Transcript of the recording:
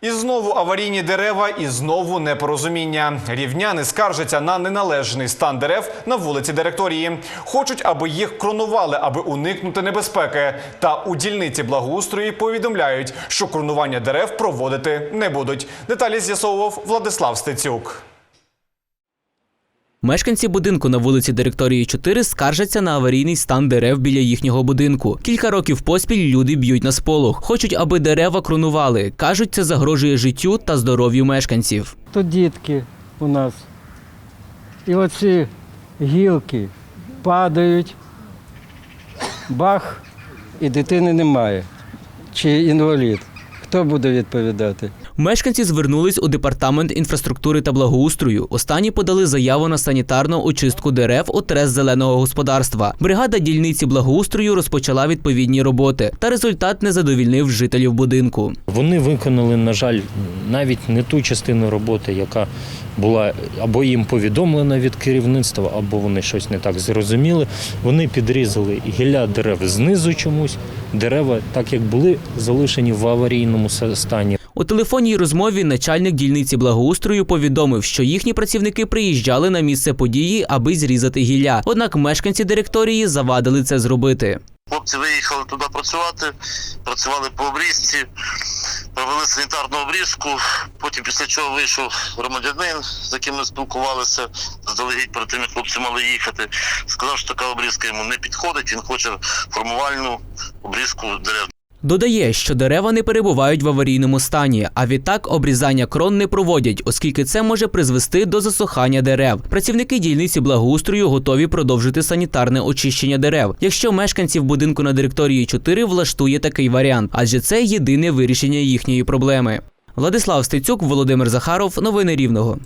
І знову аварійні дерева, і знову непорозуміння. Рівняни скаржаться на неналежний стан дерев на вулиці Директорії. Хочуть, аби їх кронували, аби уникнути небезпеки. Та у дільниці благоустрої повідомляють, що кронування дерев проводити не будуть. Деталі з'ясовував Владислав Стецюк. Мешканці будинку на вулиці Директорії 4 скаржаться на аварійний стан дерев біля їхнього будинку. Кілька років поспіль люди б'ють на сполох. Хочуть, аби дерева кронували. Кажуть, це загрожує життю та здоров'ю мешканців. Тут дітки у нас. І оці гілки падають, бах, і дитини немає. Чи інвалід. Хто буде відповідати? Мешканці звернулись у департамент інфраструктури та благоустрою. Останні подали заяву на санітарну очистку дерев у трес зеленого господарства. Бригада дільниці благоустрою розпочала відповідні роботи, та результат не задовільнив жителів будинку. Вони виконали, на жаль, навіть не ту частину роботи, яка була або їм повідомлена від керівництва, або вони щось не так зрозуміли. Вони підрізали гілля дерев знизу чомусь. Дерева, так як були, залишені в аварійному стані. У телефонній розмові начальник дільниці благоустрою повідомив, що їхні працівники приїжджали на місце події, аби зрізати гілля. Однак мешканці директорії завадили це зробити. Хлопці виїхали туди працювати, працювали по обрізці, провели санітарну обрізку. Потім після чого вийшов громадянин, з яким ми спілкувалися, заздалегідь перед тим, як хлопці мали їхати. Сказав, що така обрізка йому не підходить, він хоче формувальну обрізку дерев. Додає, що дерева не перебувають в аварійному стані, а відтак обрізання крон не проводять, оскільки це може призвести до засухання дерев. Працівники дільниці благоустрою готові продовжити санітарне очищення дерев, якщо мешканців будинку на директорії 4 влаштує такий варіант, адже це єдине вирішення їхньої проблеми. Владислав Стецюк, Володимир Захаров, новини Рівного.